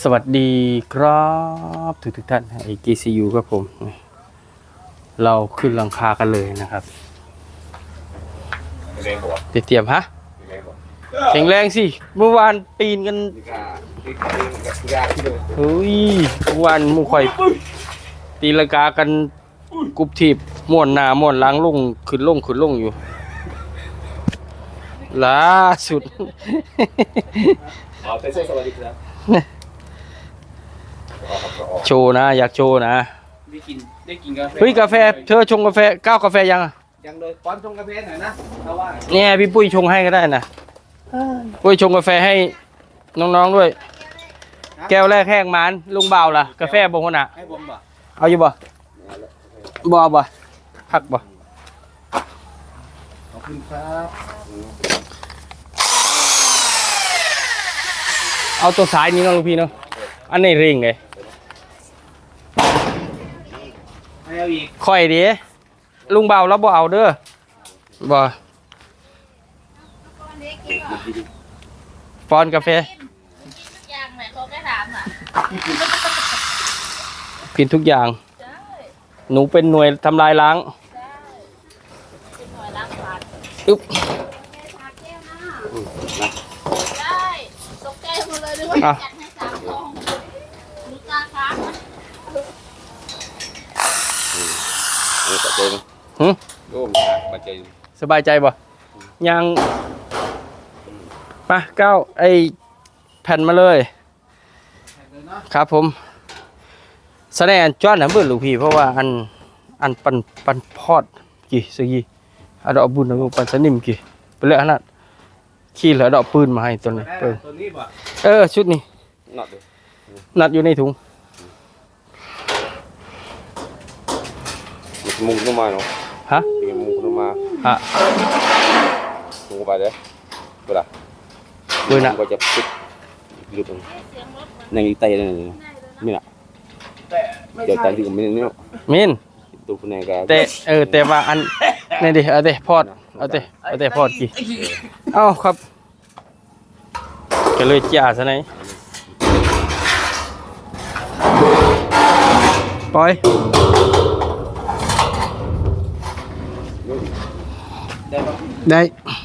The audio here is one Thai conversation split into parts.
สวัสดีครับทุกทุกๆท่านไอ GCU ครับผม เราขึ้นหลังคากันเลยนะครับเตรียมฮะแข็งแรงสิเมื่อวานปีนกันเฮ้ยเมื่อวานมูข่อย ตีลกากันกรุบทีบม่วนหน้าม่วนล้างลงขึ้นลงขึ้นลงอยู่ล่าสุด เอาเต้นสวัสดีครับออกครับออก โชว์นะ อยากโชว์นะ ได้กินได้กินกาแฟเฮ้ยกาแฟเธอชงกาแฟก้าวกาแฟยังอะยังเลยป้อนชงกาแฟหน่อยนะถ้าว่าเนี่ยพี่ปุ้ยชงให้ก็ได้นะปุ้ยชงกาแฟให้น้องๆด้วย แก้วแรกแห้งหมันลุงเบาล่ะกาแฟบงคนอะ ให้ผมบ่เอาอยู่บ่บ่เอาบ่พักบ่ขอบคุณครับเอาตัวสายนี้เนาะลูกพี่เนาะอันนี้เริงเลย ให้เอาอีกค่อยดีลุงเบาแล้วบ่เอาเด้อบ่ฟอนกาแฟยังไหนเขาแค่ถามอะกินทุกอย่างได้หนูเป็นหน่วยทำลายล้างได้เป็นหน่วยล้างบาดอึ๊บได้ตกใจหมดเลยด้วย อะ จัดให้สามทองหนูตาค้างนะ นี่ปัจเจนหึโยมปัจเจนสบายใจบ่ยังมาเก้าไอแผ่นมาเลย ครับผมแสดงอันจ้อนนะเบิ่ลูกพี่ เพราะว่าอันอันปันปันพอดกี่สกีอันดอกบุญนะปันสนิมกี่ไปเลยขนาดขี้เหลือดอกปืนมาให้ตัวนี้เออตัวนี้บ่เออชุดนี้นอดเลยนัดอยู่ในถุง มุงขึ้นมาเนาะฮะเป็นมุงขึ้นมาฮะมุงไปเลยเวลาปืนอะก็จะปิดอยู่ตรงเสียงรถมันในนี้เตะเลยนี่น่ะเดี๋ยวแต่ที่ผมไม่เนี่ยมินตัวคนไหนก็แต่เออแต่ว่าอันนี่ดิเอาเตพอดเอาเตเอาเตพอดกี่เอ้าครับก็เลยจ่าซะไหนปล่อย ได้ปะ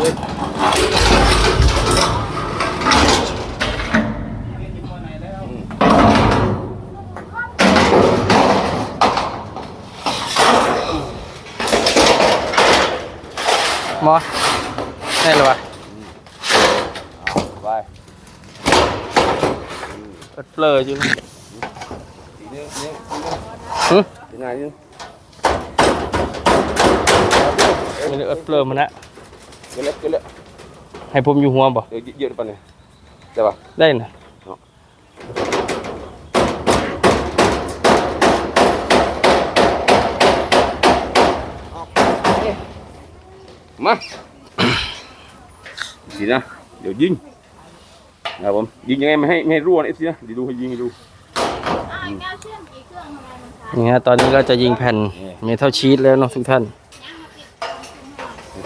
ได้หมอได้หรอวะ ไป เปิดเปลออยู่ทีนี้นี่หึทีไหนนี่มันเอิดเปลอมันน นี่ยใช่ปะได้นะมาดีนะเดี๋ยวยิงนะครับผมยิงยังไงไม่ให้ไม่ให้รั่วนะไอ้สินะเดี๋ยวดูให้ยิงให้ดู อ้าวไอ้แก้วเชื่อมกี่เครื่องทำไมมันช้านี่ฮะตอนนี้เราจะยิงแผ่นเมทัลชีตแล้วเนาะทุกท่าน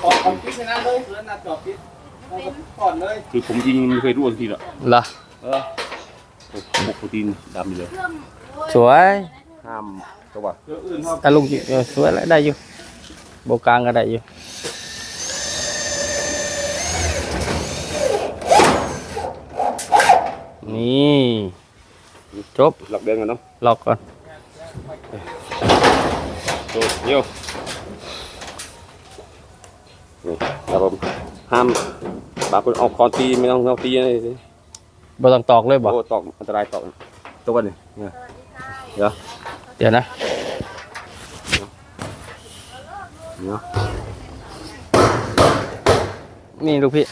ก่อนก่อนพิษนะเลยเพื่อนนัดจอบพิษก่อนเลยคือผมยิงไม่เคยรั่วสักทีหรอกล่ะเออหมกโปรตีนดำอยู่เลยเครื่องโอ้ยสวยห้ามตัวเรื่องอื่นตะลุกอยู่เออสวยแล้วได้อยู่โบกลางก็ได้อยู่ นี่จบหลักเดินกันเนาะล็อกก่อนตัวเยี่ยวนี่ครับผมห้ามบางคนออกคอนตีไม่ต้องเอาตีอะไรสิบ่ต้องตอกเลยบ่โอ้ตอกอันตรายตอกตัวนี่เนี่ยเดี๋ยวเดี๋ยวนะเนาะนี่ลูกพี่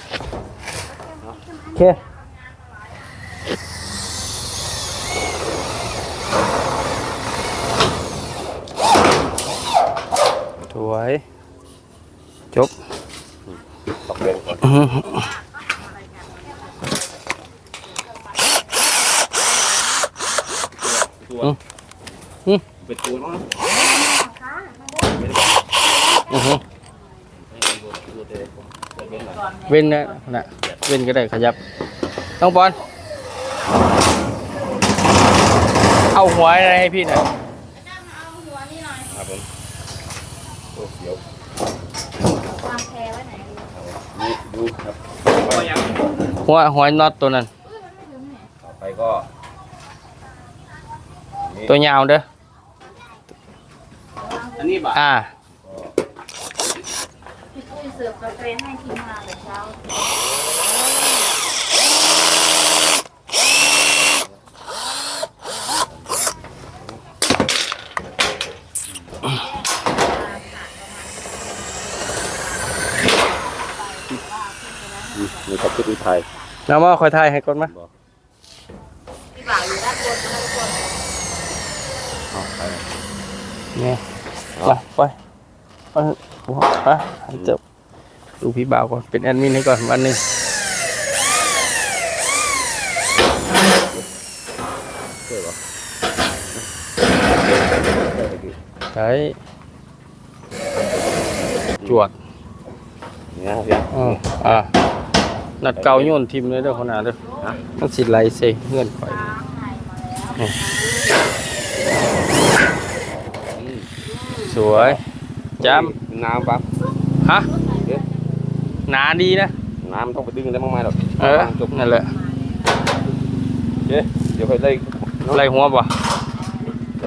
โอเค วย จบตอกเดินก่อนอื้อหือตัวอืมเป็นตัวเนาะค่ะอือฮึเว้นนะนะเว้นก็ได้ขยับ ต้องบอลเอาหัวอะไรให้พี่หน่อย อาจารย์มาเอาหัวนี่หน่อย ครับผมโอ้ เดี๋ยววางแพรไว้ไหนดีนี่ดูครับก็ยังหัวหัวน็อตตัวนั้นอุ้ยมันไม่ถึงเนี่ยต่อไปก็นี่ตัวยาวเด้อ อันนี้บ่ะอ่า พี่ปุ้ยเสิร์ฟกาแฟให้ทีมงานแต่เช้า นี่ครับชุดอุทัยน้ำมาคอยทายให้ก่อนมาพี่บ่าวอยู่ด้านบนนะทุกคนเอาไปเนี่ยไปไปไปหัวไปให้เจบดูพี่บ่าวก่อนเป็นแอดมินให้ก่อนวันหนึงเชื่อปะใช้จวดนี่นะพี่อ่าอ่า นัดเก่าโยนทิมเลยเด้อคนน่ะเด้อฮะมันสิไหลใส่เงื่อนข่อยล้างไห้มาแล้วสวยจ้น้ำปั๊บำฮะหนาดีนะ น้ำต้องไปดึงได้มากมายหรอกเออจบนั่นแหละเจ๊เดี๋ยวไปไล่ไล่หัวบ่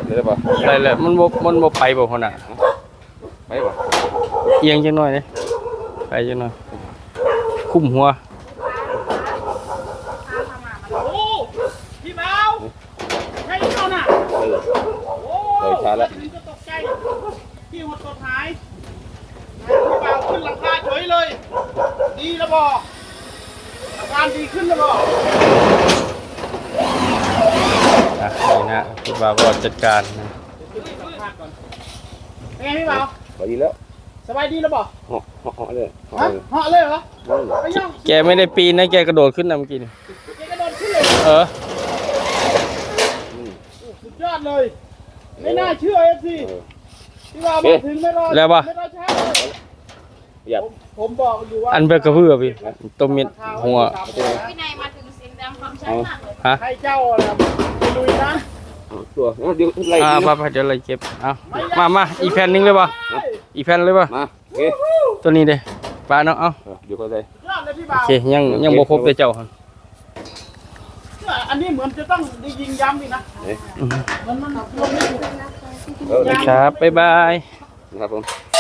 เลยได้ปะไล่เลยมันบ่มันบ่ไปบ่คนน่ะไปปะเอียงจังหน่อยนี่ไปจังหน่อย คุ้มหัว โอ้พี่เบาใช่เจ้าน่ะ เออ โอ้ เคยใช้แล้ว นี่ก็ตกใจพี่หัวตดหายพี่เบาขึ้นหลังคาเฉยเลย ดีแล้วบอกอาการดีขึ้นแล้วบอกอะนี่นะพี่บ่าวก็จัดการนะเป็นไงพี่เบาไปดีแล้วสบายดีแล้วบอกเหาะเหาะเหาะเลยเหาะฮะเลยเหาะเลยเหรอเหาะเลยไปยังแกไม่ได้ปีนนะแกกระโดดขึ้นนะเมื่อกี้นี่แกกระโดดขึ้นเลยเอออืมโอ้สุดยอดเลย ไม่น่าเชื่อเอฟซีเออพี่เบามาถึงไม่รอแล้วปะไม่รอช้า เลยอย่าผมผมบอกอยู่ว่าอันเบอร์กระเพื่อพี่ต้มเม็ดหัววินัยมาถึงเสียงดังฟังชัดมากเลยฮะให้เจ้าน่ะไปลุยนะเอาตัวเอาเดี๋ยวไล่อ่าดีไปไปเดี๋ยวเราเก็บเอามามาอีกแผ่นหนึงเลยป่ะอีกแผ่นเลยป่ะมาโอเคตัวนี้เด้ปลาเนาะเอาเออเดี๋ยวก็ได้ยอดเลยพี่โอบ่าวเคยังยังบ่ครบเลยเจ้าหั่นอันนี้เหมือนจะต้องได้ยิงย้ำอีกนะเอ๊ะอือฮึมันมันลงไม่ถูกเออครับบ๊ายบายนะครับผม